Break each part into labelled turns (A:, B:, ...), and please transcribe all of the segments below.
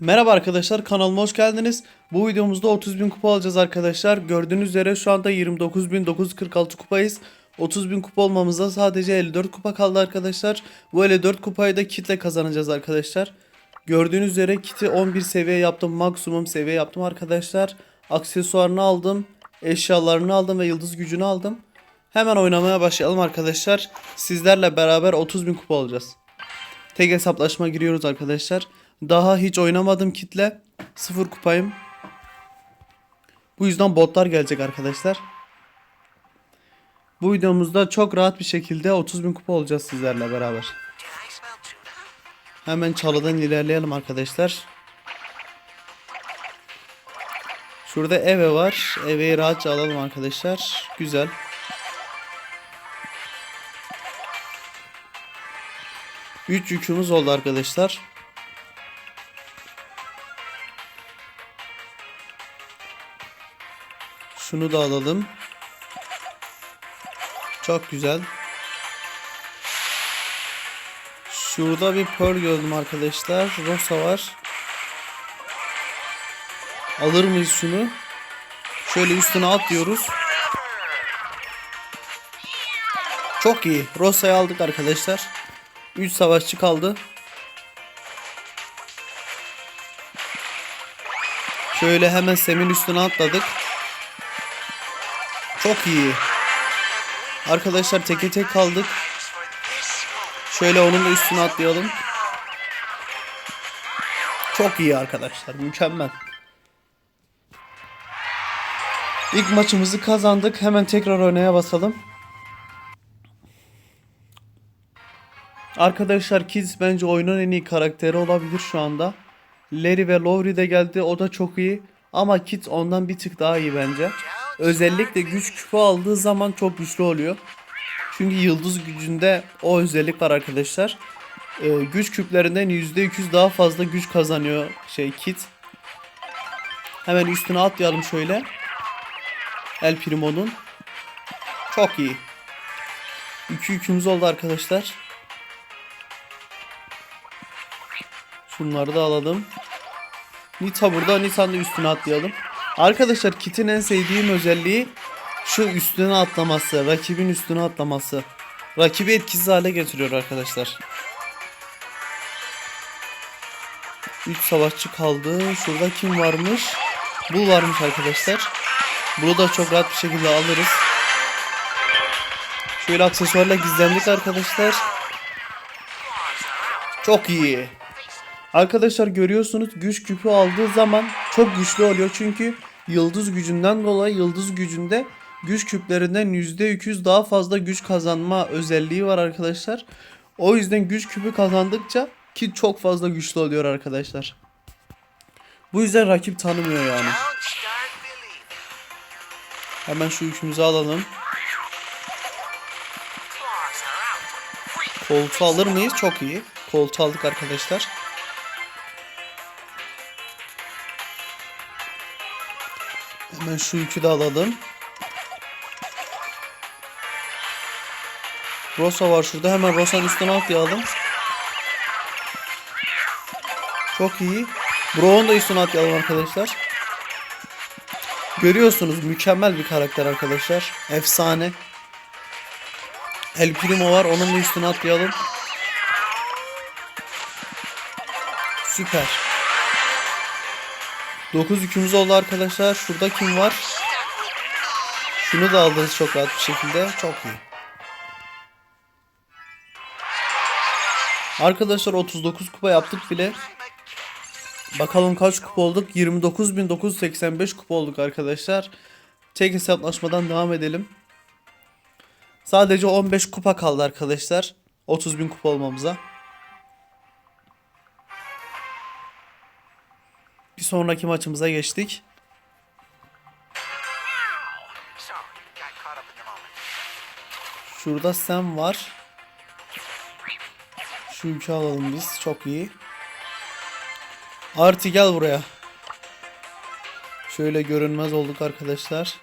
A: Merhaba arkadaşlar kanalıma hoş geldiniz. Bu videomuzda 30.000 kupa alacağız arkadaşlar. Gördüğünüz üzere şu anda 29.946 kupayız. 30.000 kupa olmamıza sadece 54 kupa kaldı arkadaşlar. Bu 54 kupayı da kitle kazanacağız arkadaşlar. Gördüğünüz üzere kiti 11 seviye yaptım. Maksimum seviye yaptım arkadaşlar. Aksesuarını aldım. Eşyalarını aldım ve yıldız gücünü aldım. Hemen oynamaya başlayalım arkadaşlar. Sizlerle beraber 30.000 kupa alacağız. Tek hesaplaşma giriyoruz arkadaşlar. Daha hiç oynamadım kitle. Sıfır kupayım. Bu yüzden botlar gelecek arkadaşlar. Bu videomuzda çok rahat bir şekilde 30.000 kupa olacağız sizlerle beraber. Hemen çalıdan ilerleyelim arkadaşlar. Şurada eve var. Eveyi rahatça alalım arkadaşlar. Güzel. Üç yükümüz oldu arkadaşlar. Şunu da alalım. Çok güzel. Şurada bir pearl gördüm arkadaşlar. Rosa var. Alır mıyız şunu? Şöyle üstüne atlıyoruz. Çok iyi. Rosa'yı aldık arkadaşlar. 3 savaşçı kaldı. Şöyle hemen Sem'in üstüne atladık. Çok iyi. Arkadaşlar teke tek kaldık. Şöyle onun da üstüne atlayalım. Çok iyi arkadaşlar. Mükemmel. İlk maçımızı kazandık. Hemen tekrar oynaya basalım. Arkadaşlar Kids bence oyunun en iyi karakteri olabilir şu anda. Larry ve Lowry de geldi. O da çok iyi. Ama Kids ondan bir tık daha iyi bence. Özellikle güç küpü aldığı zaman çok güçlü oluyor. Çünkü yıldız gücünde o özellik var arkadaşlar. Ee, güç küplerinden %200 daha fazla güç kazanıyor şey Kit. Hemen üstüne atlayalım şöyle. El Primo'nun. Çok iyi. 2 yükümüz oldu arkadaşlar. Şunları da alalım. Nita burada. Nita'nın üstüne atlayalım. Arkadaşlar Kit'in en sevdiğim özelliği şu üstüne atlaması. Rakibin üstüne atlaması. Rakibi etkisiz hale getiriyor arkadaşlar. 3 savaşçı kaldı. Şurada kim varmış? Bu varmış arkadaşlar. Bunu da çok rahat bir şekilde alırız. Şöyle aksesuarla gizlendik arkadaşlar. Çok iyi. Arkadaşlar görüyorsunuz güç küpü aldığı zaman çok güçlü oluyor. Çünkü yıldız gücünden dolayı yıldız gücünde güç küplerinden %200 daha fazla güç kazanma özelliği var arkadaşlar. O yüzden güç küpü kazandıkça ki çok fazla güçlü oluyor arkadaşlar. Bu yüzden rakip tanımıyor yani. Hemen şu yükümüzü alalım. Koltuğu alır mıyız? Çok iyi. Koltuğu aldık arkadaşlar. Hemen şu yükü de alalım. Rosa var şurada. Hemen Rosa'nın üstüne atlayalım. Çok iyi. Brown da üstüne atlayalım arkadaşlar. Görüyorsunuz mükemmel bir karakter arkadaşlar. Efsane. El Primo var. Onun da üstüne atlayalım. Süper. 9 yükümüz oldu arkadaşlar. Şurada kim var? Şunu da aldınız çok rahat bir şekilde. Çok iyi. Arkadaşlar 39 kupa yaptık bile. Bakalım kaç kupa olduk? 29.985 kupa olduk arkadaşlar. Tek hesaplaşmadan devam edelim. Sadece 15 kupa kaldı arkadaşlar. 30.000 kupa olmamıza. Bir sonraki maçımıza geçtik. Şurada Sam var. Şu yükü alalım biz. Çok iyi. Arti gel buraya. Şöyle görünmez olduk arkadaşlar.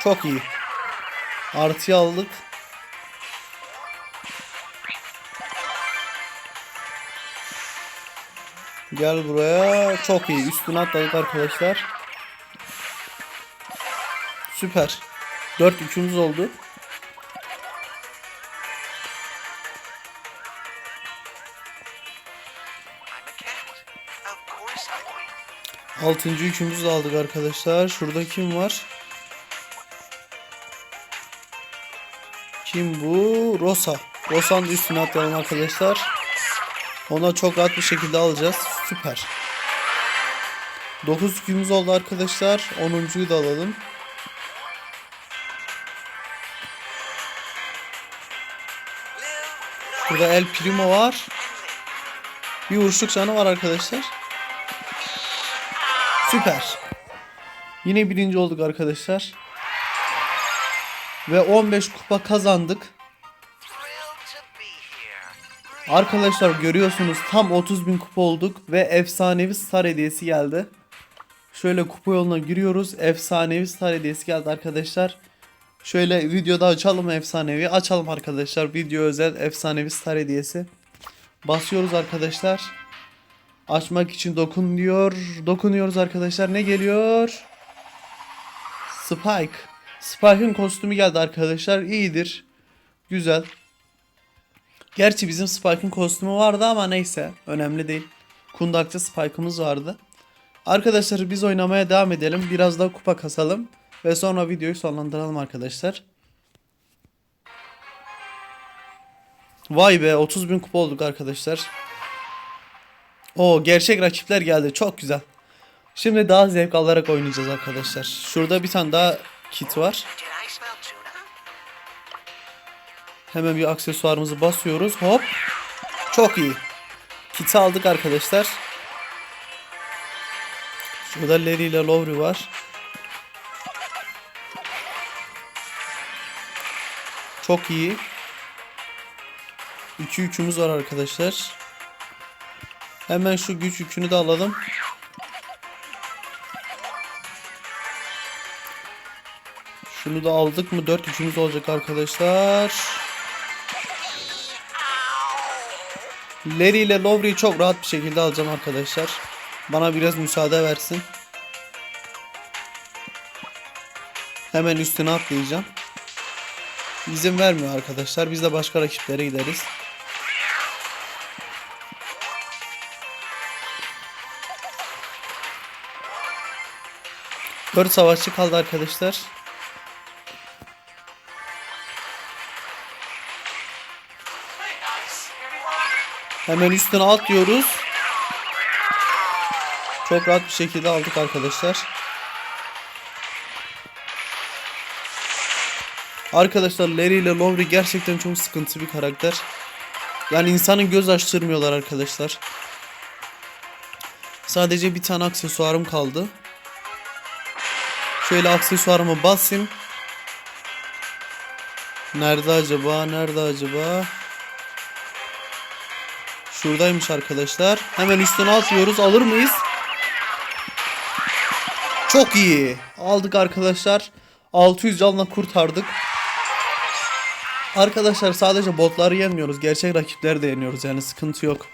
A: Çok iyi. Artıyı aldık. Gel buraya. Çok iyi. Üstüne atladık arkadaşlar. Süper. 4 yükümüz oldu. Altıncı yükümüzü de aldık arkadaşlar. Şurada kim var? Kim bu? Rosa. Rosa'nın üstüne atlayalım arkadaşlar. Ona çok rahat bir şekilde alacağız. Süper. 9 yükümüz oldu arkadaşlar. 10.yu da alalım. Burada El Primo var. Bir vuruşluk canı var arkadaşlar. Süper. Yine birinci olduk arkadaşlar. Ve 15 kupa kazandık. Arkadaşlar görüyorsunuz tam 30 bin kupa olduk ve efsanevi star hediyesi geldi. Şöyle kupa yoluna giriyoruz. Efsanevi star hediyesi geldi arkadaşlar. Şöyle videoda açalım efsanevi. Açalım arkadaşlar. Video özel efsanevi star hediyesi. Basıyoruz arkadaşlar. Açmak için dokun diyor. Dokunuyoruz arkadaşlar. Ne geliyor? Spike. Spike'ın kostümü geldi arkadaşlar. İyidir. Güzel. Gerçi bizim Spike'ın kostümü vardı ama neyse. Önemli değil. Kundakçı Spike'ımız vardı. Arkadaşlar biz oynamaya devam edelim. Biraz daha kupa kasalım. Ve sonra videoyu sonlandıralım arkadaşlar. Vay be 30 bin kupa olduk arkadaşlar. O gerçek rakipler geldi. Çok güzel. Şimdi daha zevk alarak oynayacağız arkadaşlar. Şurada bir tane daha kit var. Hemen bir aksesuarımızı basıyoruz. Hop. Çok iyi. Kit'i aldık arkadaşlar. Şurada Larry ile Lowry var. Çok iyi. İki yükümüz var arkadaşlar. Hemen şu güç yükünü de alalım. Şunu da aldık mı? Dört yükümüz olacak arkadaşlar. Larry ile Lowry'i çok rahat bir şekilde alacağım arkadaşlar. Bana biraz müsaade versin. Hemen üstüne atlayacağım. İzin vermiyor arkadaşlar. Biz de başka rakiplere gideriz. Dört savaşçı kaldı arkadaşlar. Hemen üstüne atlıyoruz. Çok rahat bir şekilde aldık arkadaşlar. Arkadaşlar Larry ile Lowry gerçekten çok sıkıntı bir karakter. Yani insanın göz açtırmıyorlar arkadaşlar. Sadece bir tane aksesuarım kaldı. Şöyle aksesuarımı basayım. Nerede acaba? Nerede acaba? Şuradaymış arkadaşlar. Hemen üstüne atıyoruz. Alır mıyız? Çok iyi. Aldık arkadaşlar. 600 canla kurtardık. Arkadaşlar sadece botları yenmiyoruz. Gerçek rakipleri de yeniyoruz. Yani sıkıntı yok.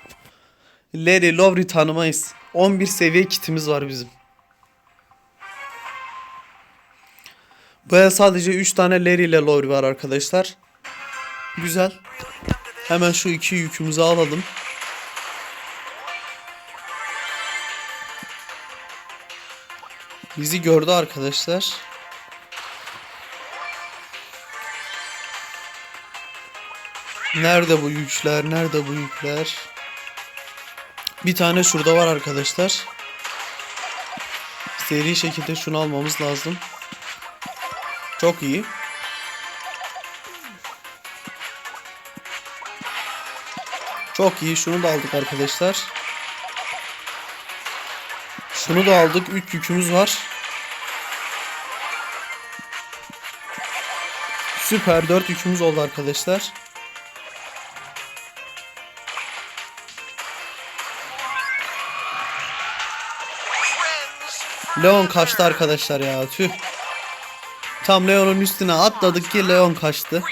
A: Larry, Lowry tanımayız. 11 seviye kitimiz var bizim. Böyle sadece 3 tane Larry ile Lowry var arkadaşlar. Güzel. Hemen şu iki yükümüzü alalım. Bizi gördü arkadaşlar. Nerede bu yükler? Nerede bu yükler? Bir tane şurada var arkadaşlar. Seri şekilde şunu almamız lazım. Çok iyi. Çok iyi. Şunu da aldık arkadaşlar. Şunu da aldık. 3 yükümüz var. Süper. 4 yükümüz oldu arkadaşlar. Leon kaçtı arkadaşlar ya. Tüh. Tam Leon'un üstüne atladık ki Leon kaçtı.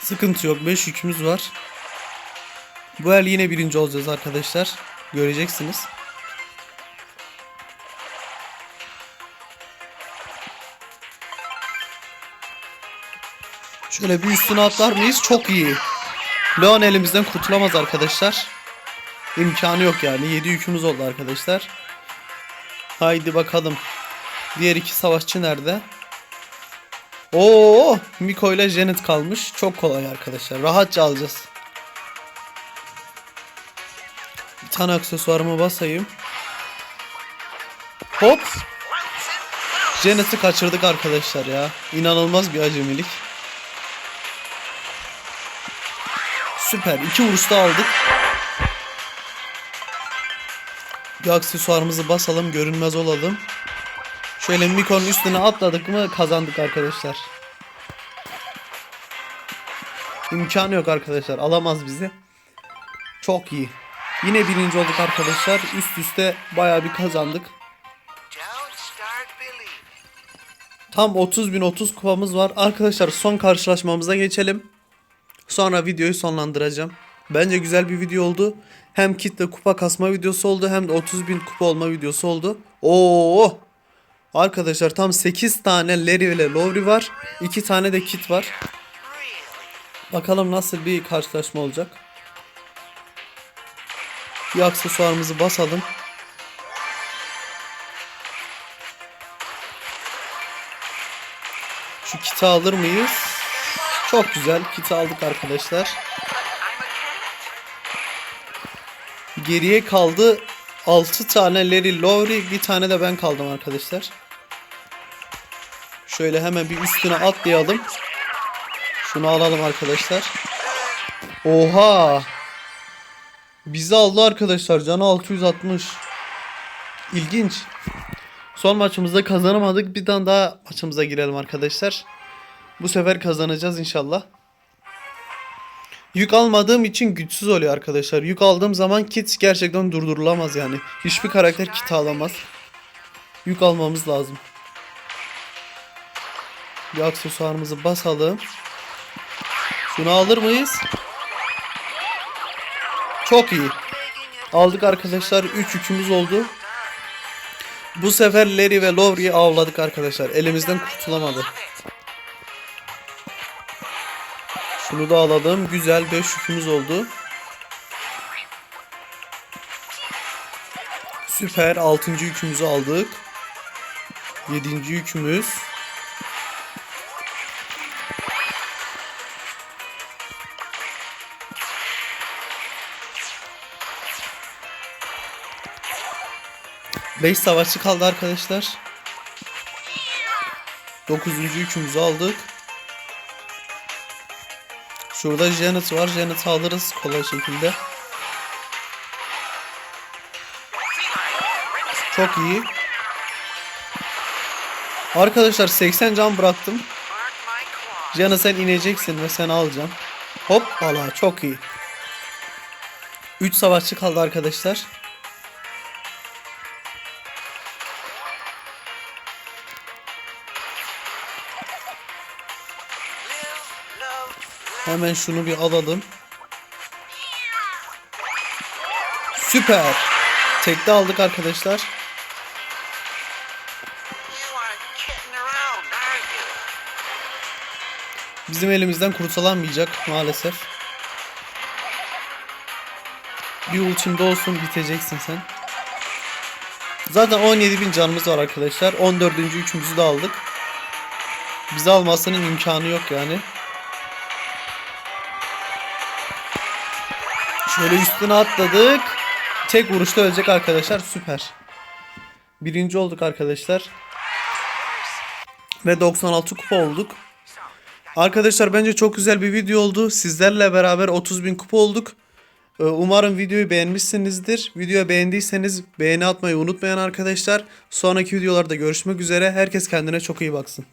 A: Sıkıntı yok. 5 yükümüz var. Bu el yine birinci olacağız arkadaşlar. Göreceksiniz. Şöyle bir üstüne atlar mıyız? Çok iyi. Leon elimizden kurtulamaz arkadaşlar. İmkanı yok yani. 7 yükümüz oldu arkadaşlar. Haydi bakalım. Diğer iki savaşçı nerede? Oo, Miko ile Janet kalmış. Çok kolay arkadaşlar. Rahatça alacağız. Bir tane aksesuarımı basayım. Hop. Janet'i kaçırdık arkadaşlar ya. İnanılmaz bir acemilik. Süper. İki vuruşta aldık. Bir aksesuarımızı basalım. Görünmez olalım. Şöyle Miko'nun üstüne atladık mı kazandık arkadaşlar. İmkanı yok arkadaşlar. Alamaz bizi. Çok iyi. Yine birinci olduk arkadaşlar. Üst üste baya bir kazandık. Tam 30 bin 30 kupamız var. Arkadaşlar son karşılaşmamıza geçelim. Sonra videoyu sonlandıracağım. Bence güzel bir video oldu. Hem kitle kupa kasma videosu oldu hem de 30 bin kupa olma videosu oldu. Oo! Arkadaşlar tam 8 tane Larry ile Lowry var. 2 tane de kit var. Bakalım nasıl bir karşılaşma olacak. Bir aksesuarımızı basalım. Şu kiti alır mıyız? Çok güzel. Kiti aldık arkadaşlar. Geriye kaldı 6 tane Larry Lowry, bir tane de ben kaldım arkadaşlar. Şöyle hemen bir üstüne atlayalım. Şunu alalım arkadaşlar. Oha! Bizi aldı arkadaşlar. Canı 660. İlginç. Son maçımızda kazanamadık. Bir tane daha maçımıza girelim arkadaşlar. Bu sefer kazanacağız inşallah. Yük almadığım için güçsüz oluyor arkadaşlar. Yük aldığım zaman kit gerçekten durdurulamaz yani. Hiçbir karakter kit alamaz. Yük almamız lazım. Bir aksesuarımızı basalım. Şunu alır mıyız? Çok iyi. Aldık arkadaşlar. 3 yükümüz oldu. Bu sefer Larry ve Lowry'i avladık arkadaşlar. Elimizden kurtulamadı. Şunu da alalım. Güzel 5 yükümüz oldu. Süper 6. yükümüzü aldık. 7. yükümüz. Beş savaşçı kaldı arkadaşlar. 9. yükümüzü aldık. Şurada Janet var. Janet'i alırız kolay şekilde. Çok iyi. Arkadaşlar 80 can bıraktım. Janet sen ineceksin ve sen alacağım. Hop valla çok iyi. 3 savaşçı kaldı arkadaşlar. Hemen şunu bir alalım. Süper. Tekte aldık arkadaşlar. Bizim elimizden kurtulamayacak maalesef. Bir ultimde olsun biteceksin sen. Zaten 17.000 canımız var arkadaşlar. 14. yükümüzü de aldık. Bizi almasının imkanı yok yani. Şöyle üstüne atladık. Tek vuruşta ölecek arkadaşlar. Süper. Birinci olduk arkadaşlar. Ve 96 kupa olduk. Arkadaşlar bence çok güzel bir video oldu. Sizlerle beraber 30.000 kupa olduk. Ee, Umarım videoyu beğenmişsinizdir. Videoyu beğendiyseniz beğeni atmayı unutmayın arkadaşlar. Sonraki videolarda görüşmek üzere. Herkes kendine çok iyi baksın.